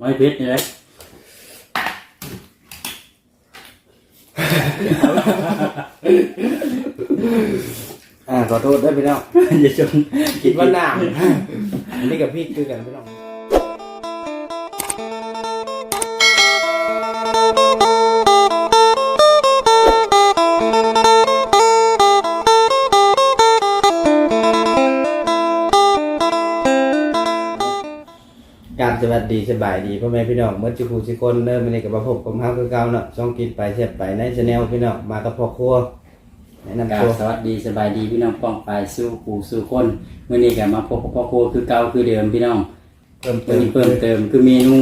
ไม่เพชรนี่แหละอ่าขอโทษด้วยพี่น้องอย่าชมคิดว่าหนามอันนี้กับพี่คือกันพี่น้อง สวัสดีสบายดีพ่อแม่พี่น้องเมื่อจุกูสิคนเริ่มมาในกับพบกับเฮาคือเก่าเนาะช่องกินไปเสียบไปในชาแนลพี่น้องมากับพ่อครัวแนะนำกราตับวสวัสดีสบายดีพี่น้องป้องไปสู้ปู่สู้คนเมื่อนี้ก็มาพบกับพ่อครัวคือเก่าคือเดิมพี่น้องเพิ่มเพิ่เติมมเพิ่มเติมคือเมนู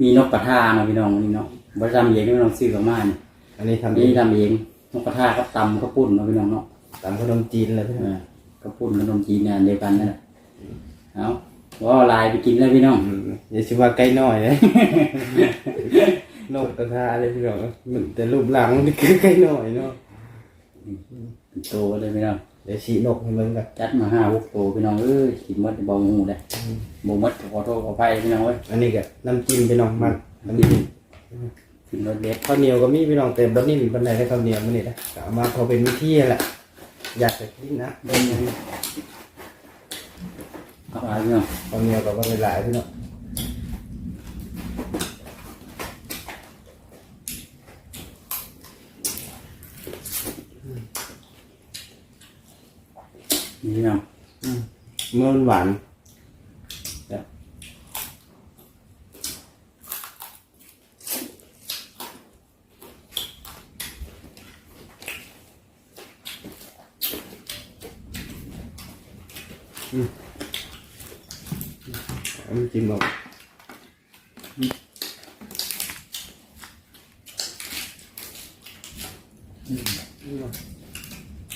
มีนกกระทาเนาะพี่น้องนี่เนาะบริษัทเองพี่น้องซื้อเข้ามานี่อันนี้ทำเอนี่งทำเองนกกระทากับตำข้าวปุ้นเนาะพี่น้องเนาะตามขนมจีนเลยพี่น้องเออข้าวปุ้นขนมจีนเนี่ยอันเดียวกันนั่นแหละเอา ว่าลายไปกินเลยพี่น้องอืมอย่าชิว่าใกล้น้อยเลย นกกระทาเลยพี่น้องเหมือนแต่รูปหลังนี่คือใกล้น้อยเนาะเป็นโตเลยพี่น้อง เดี๋ยวชี้นกให้มึงกันจัดมาห้าหกโตพี่น้องเอ้ยกินหมดบอมูเลยบมดขอโทษขออภัยพี่น้องเอ้ยอันนี้ก็น้ำจิ้มพี่น้องมันน้ำจิ้มกินรสเด็ดข้าวเหนียวก็มีพี่น้องเต็มรสนี่มีปันไดได้ข้าวเหนียวมันนี่นะก็เอามาพอเป็นวิธีแหละอยากจะกินนะ เป็นยังไง เอาไปพี่น้อง ข้าวเหนียวก็ว่าหลายๆพี่น้อง นี่พี่น้อง เมื่อมันหวาน chim mộng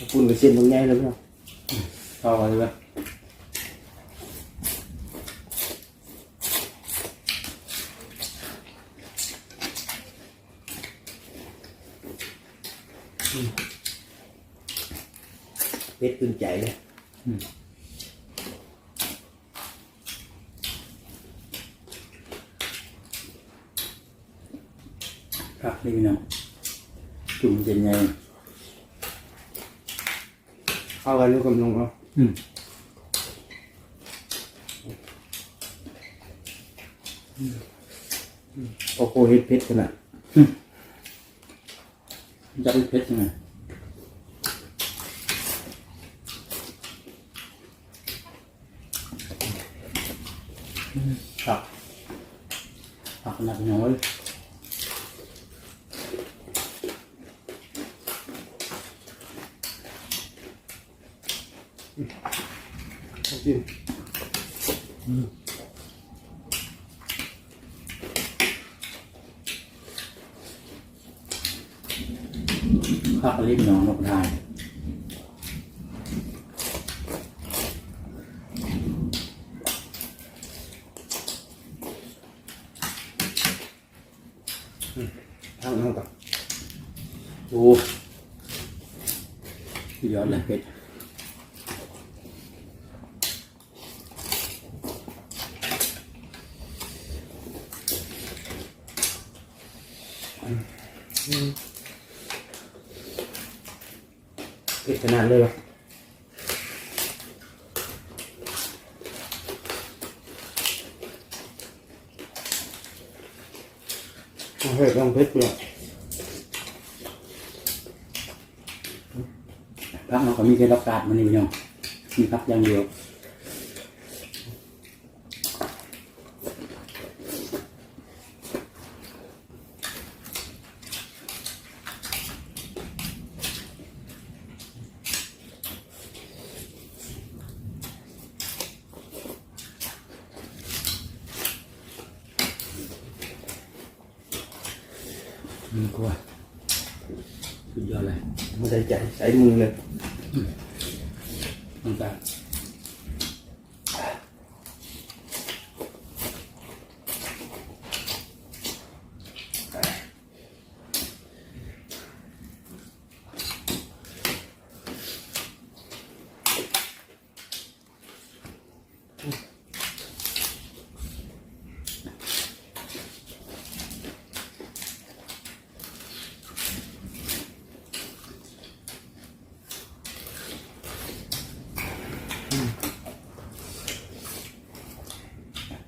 phun cái xiên nó ngay lắm không? To rồi vậy? Biết cưng chạy đấy. Ừ. บเส้นตรงนี้เลยพี่น้องเข้าไปเลยเป็ดขึ้นใจเลยครับนี่พี่น้องจุ่มเย็นไงเข้ากันด้วยกับนงเอาอืม嗯โอ้โหเฮ็ดเผ็ดขนาดยัดเพชรยังไงครับผักหนักหน่อย น้ำจิ้มผักลิ้นน้องนกทายทางนั้นก่อนโอ้สุดยอดเลยเพชร เผ็ดขนาดเลยเหรอ เอาเผ็ดต้องเผ็ดเปล่าผักเราก็มีแค่รับการมันนี่พี่น้องมีผักอย่างเดียว mình qua bây giờ này nó sẽ chạy chạy mưa lên ừ. ta.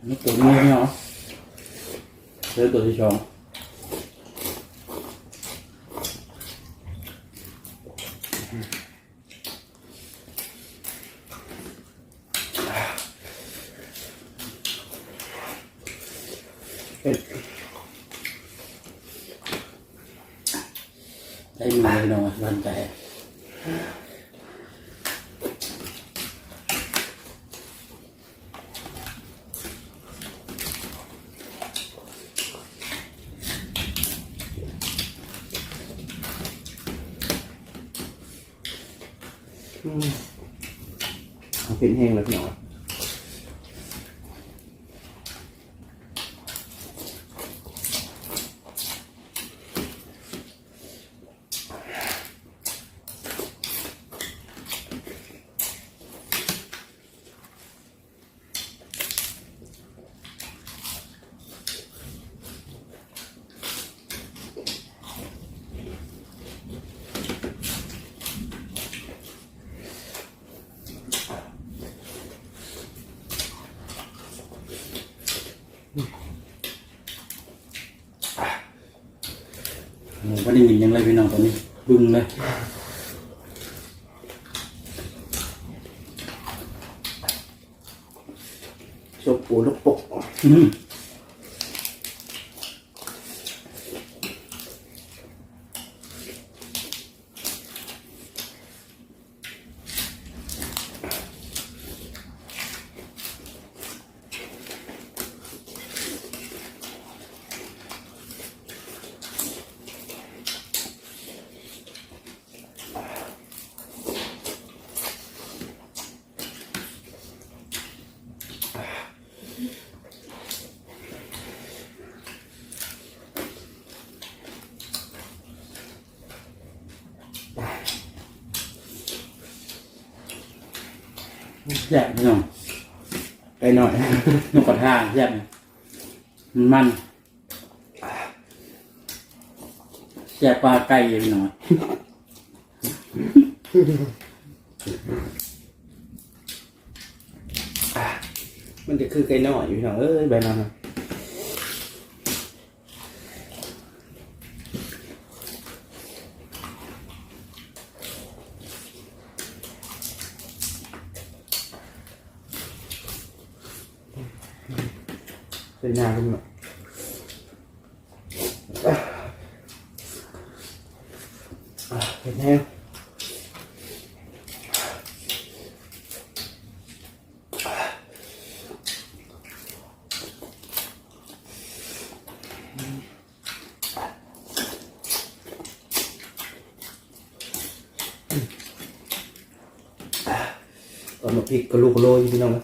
ม่ใส่ใจใส่มือเลย มันก็ นี่ตัวนี้ไม่เอาเลือตัวที่สอง เป็ด ได้มือเลยเนาะวันใจ เอาเป็นแห้งแล้วพี่น้อง ได้ยินยังเลยพี่น้องตอนนี้บึ้งเลยชบปูลูกปกอืม แซ่บพี่น้องไปหน่อย นกกระทาแซ่บเนี่ยมันมันแซ่บปลาไก่ยพี่น้องมันจะคือไก่น้อยอยู่พี่น้องเอ้ยใบนั้นนะ xây nhà luôn ạ à, thịt heo. Còn một thịt cà lô cà lô như thế nào đấy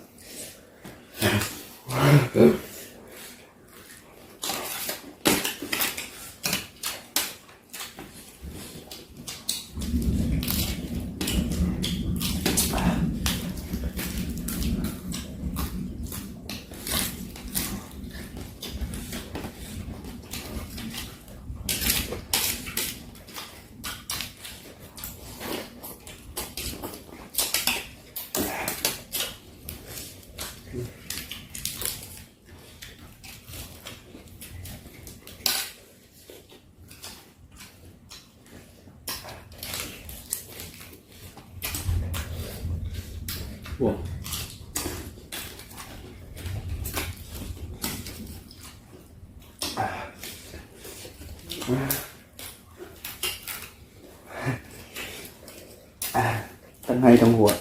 à, tăng hay trong hùa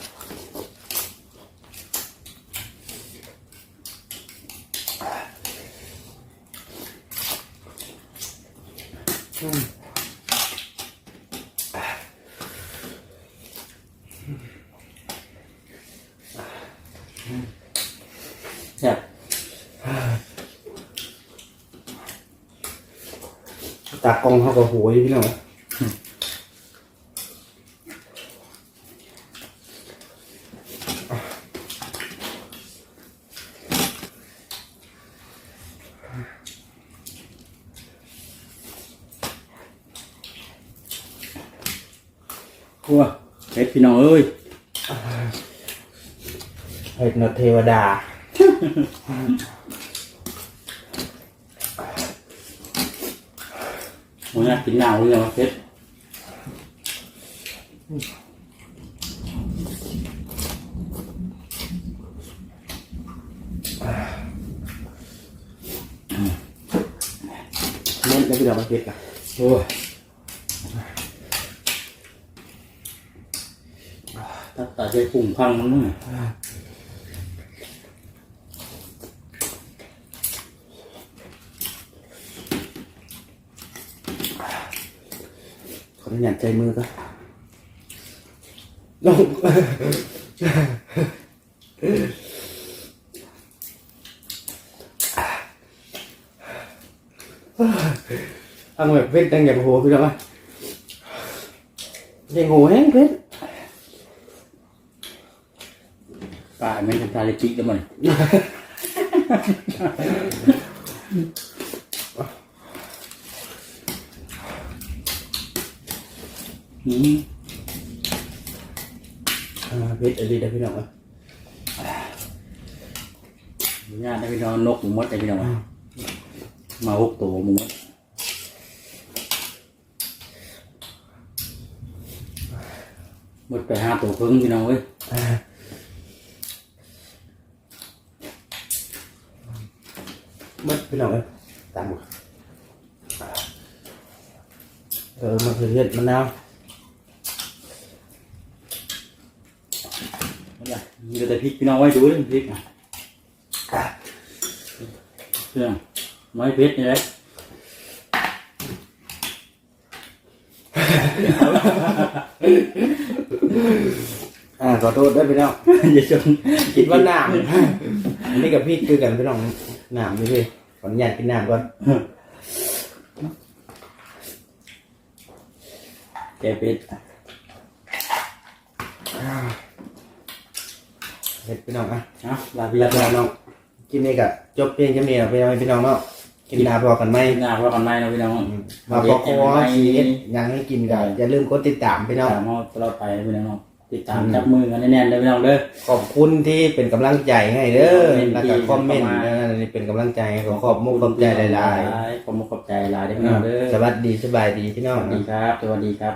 Yeah. ตากล้องเขากับหัวอยู่พี่น้องนะ พัวเผ็ดพี่น้องเอ้ย เห็ดนอเทวดา โอ้ยกินหนาวเลยมาเพชรเน้นแล้วพี่น้องมาเก็บกันโอ้ยตัดตาใจปุ่งพังมันนู่น có nhàn chơi mưa cơ. Đông Ăn mệt vết đang nhập hồ tôi đâu ạ Đang hồ hết vết Tại mình chúng ta là chị cho mình. น้องอ่ะยังโหแห้งเพชร ป่าไม่เป็นตาลิปิกแล้วมันอืม อ่าเพชรอะไรได้พี่น้องอ่ะ ญาติได้พี่น้องนกหมูมดได้พี่น้องอะมาหกตัวหมูมดหมดไปห้าตัวครึ่งพี่น้องเว้ย มัดพี่น้องเอ้ยตามหมดเออมันคือเห็ดมะนาว มีแต่พริกพี่น้องไว้ดูเลยพริกอะเครื่องไม้เพชรนี่แหละอ่าขอโทษด้วยพี่น้องอย่าชนคิดว่าน้ำอันนี้กับพี่คือกันพี่น้องน้ำนี่พี่ขออนุญาตกินน้ำก่อนแกเป็ด เห็ดพี่น้องอะเอาลาพี่แล้ลาวพี่น้องกินนี่ก็จบเพียงแค่นี้พี่น้องพี่น้องเนาะกินนาพอกันไหมหน้าว่ากันไม่นะพี่น้องมาพอคอชีสยังให้กินกันอย่าลืมกดติดตามพี่น้องตามเราตลอดไปพี่น้องติดตามจับมือกันแน่นๆเลยพี่น้องเด้อขอบคุณที่เป็นกำลังใจให้เด้อคอมเมนต์แล้วก็ที่คอมเมนต์เข้ามานั่นนี่เป็นกำลังใจให้ขอขอบมุกขอบใจหลายขอบมุกขอบใจหลายเด้อๆพี่น้องเด้อสวัสดีสบายดีพี่น้องสวัสดีครับสวัสดีครับ